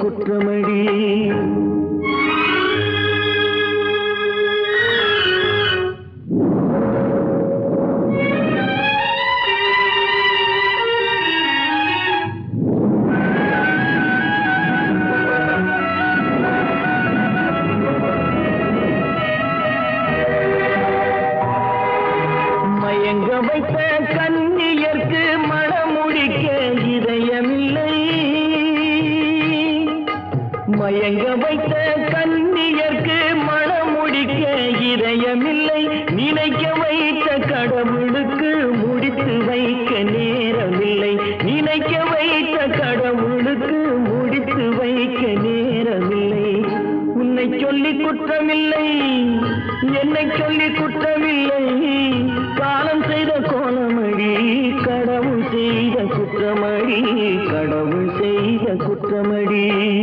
குற்றமடி. மயங்க வைத்த கண்ணியர்க்கு மயங்க வைத்த கண்ணியர்க்கு மனமுடிக்க இதயமில்லை. நினைக்க வைத்த கடவுளுக்கு முடித்து வைக்க நேரமில்லை. நினைக்க வைத்த கடவுளுக்கு முடித்து வைக்க நேரமில்லை. உன்னை சொல்லி குற்றமில்லை. என்னை சொல்லி குற்றமில்லை. காலம் செய்த கோலமடி கடவுள் செய்த குற்றமடி கடவுள் செய்த குற்றமடி.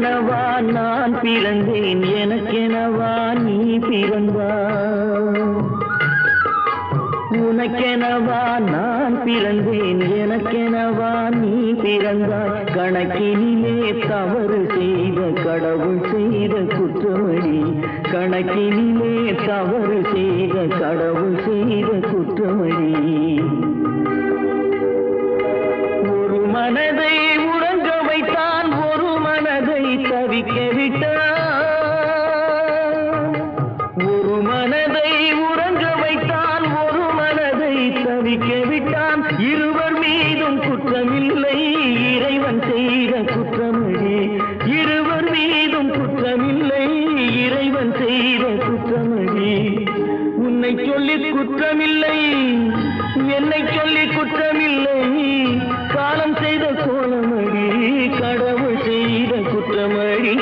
உனக்கெனவா நான் பிறந்தேன் எனக்கெனவா நீ பிறந்தா உனக்கெனவா நான் பிறந்தேன் எனக்கெனவா நீ பிறந்தா கணக்கினிலே தவறு செய்த கடவுள் செய்த குற்றமடி கணக்கினிலே தவறு செய்த கடவுள் செய்த மனதை உறங்க வைத்தான் ஒரு மனதை தவிக்க விட்டான். இருவர் மீதும் குற்றமில்லை இறைவன் செய்த குற்றமடி. இருவர் மீதும் குற்றமில்லை இறைவன் செய்த குற்றமடி. உன்னை சொல்லி குற்றமில்லை என்னை சொல்லி குற்றமில்லை. காலம் செய்த கோலமடி கடவுள் செய்த குற்றமடி.